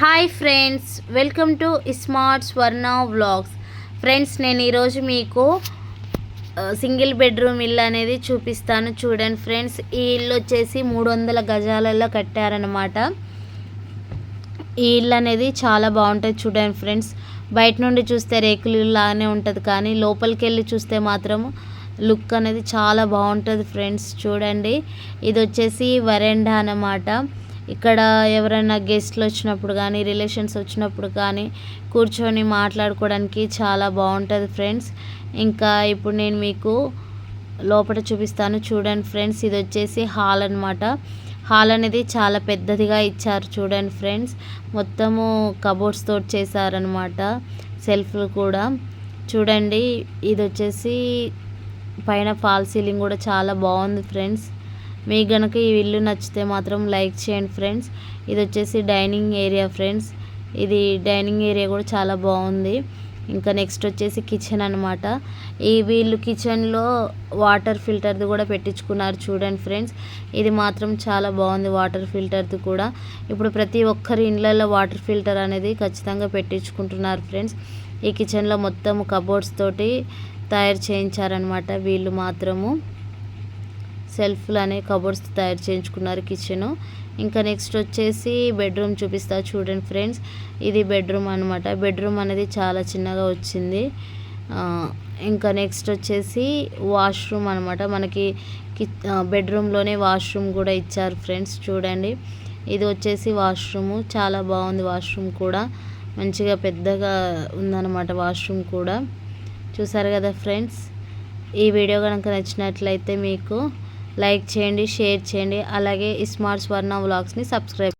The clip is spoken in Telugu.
Hi friends welcome to smart Swarna vlogs. Friends నేను ఈరోజు మీకు సింగిల్ బెడ్రూమ్ ఇల్లు అనేది చూపిస్తాను చూడండి ఫ్రెండ్స్. ఈ ఇల్లు వచ్చేసి మూడు వందల గజాలలో కట్టారనమాట ఈ ఇల్లు అనేది చాలా బాగుంటుంది చూడండి ఫ్రెండ్స్. బయట నుండి చూస్తే రేకులు లాగానే ఉంటుంది కానీ లోపలికి వెళ్ళి చూస్తే మాత్రం లుక్ అనేది చాలా బాగుంటుంది ఫ్రెండ్స్ చూడండి. ఇది వచ్చేసి వరెండా అన్నమాట. ఇక్కడ ఎవరైనా గెస్ట్లు వచ్చినప్పుడు కానీ రిలేషన్స్ వచ్చినప్పుడు కానీ కూర్చొని మాట్లాడుకోవడానికి చాలా బాగుంటుంది ఫ్రెండ్స్. ఇంకా ఇప్పుడు నేను మీకు లోపల చూపిస్తాను. చూడండి ఫ్రెండ్స్ ఇది వచ్చేసి హాల్ అన్నమాట. హాల్ అనేది చాలా పెద్దదిగా ఇచ్చారు చూడండి ఫ్రెండ్స్. మొత్తము కబోర్డ్స్ తోటి చేశారనమాట సెల్ఫ్లు కూడా. చూడండి ఇది వచ్చేసి పైన ఫాల్ సీలింగ్ కూడా చాలా బాగుంది ఫ్రెండ్స్. మీకు గనుక ఈ ఇల్లు నచ్చితే మాత్రం లైక్ చేయండి ఫ్రెండ్స్. ఇది వచ్చేసి డైనింగ్ ఏరియా ఫ్రెండ్స్. ఇది డైనింగ్ ఏరియా కూడా చాలా బాగుంది. ఇంకా నెక్స్ట్ వచ్చేసి కిచెన్ అనమాట ఈ వీళ్ళు కిచెన్లో వాటర్ ఫిల్టర్ది కూడా పెట్టించుకున్నారు చూడండి ఫ్రెండ్స్. ఇది మాత్రం చాలా బాగుంది వాటర్ ఫిల్టర్ది కూడా. ఇప్పుడు ప్రతి ఒక్కరి ఇళ్ళల్లో వాటర్ ఫిల్టర్ అనేది ఖచ్చితంగా పెట్టించుకుంటున్నారు ఫ్రెండ్స్. ఈ కిచెన్లో మొత్తం కబోర్డ్స్ తోటి తయారు చేయించారనమాట వీళ్ళు మాత్రము. సెల్ఫ్లు అనే కబోర్డ్స్ తయారు చేయించుకున్నారు కిచెన్. ఇంకా నెక్స్ట్ వచ్చేసి బెడ్రూమ్ చూపిస్తా చూడండి ఫ్రెండ్స్. ఇది బెడ్రూమ్ అనమాట బెడ్రూమ్ అనేది చాలా చిన్నగా వచ్చింది. ఇంకా నెక్స్ట్ వచ్చేసి వాష్రూమ్ అనమాట మనకి కి బెడ్రూమ్లోనే వాష్రూమ్ కూడా ఇచ్చారు ఫ్రెండ్స్. చూడండి. ఇది వచ్చేసి వాష్రూము. చాలా బాగుంది వాష్రూమ్ కూడా. మంచిగా పెద్దగా ఉందన్నమాట వాష్రూమ్ కూడా. చూసారు కదా ఫ్రెండ్స్. ఈ వీడియో కనుక నచ్చినట్లయితే మీకు లైక్ చేయండి షేర్ చేయండి అలాగే స్మార్ట్ స్వర్ణ వ్లాగ్స్ని సబ్స్క్రైబ్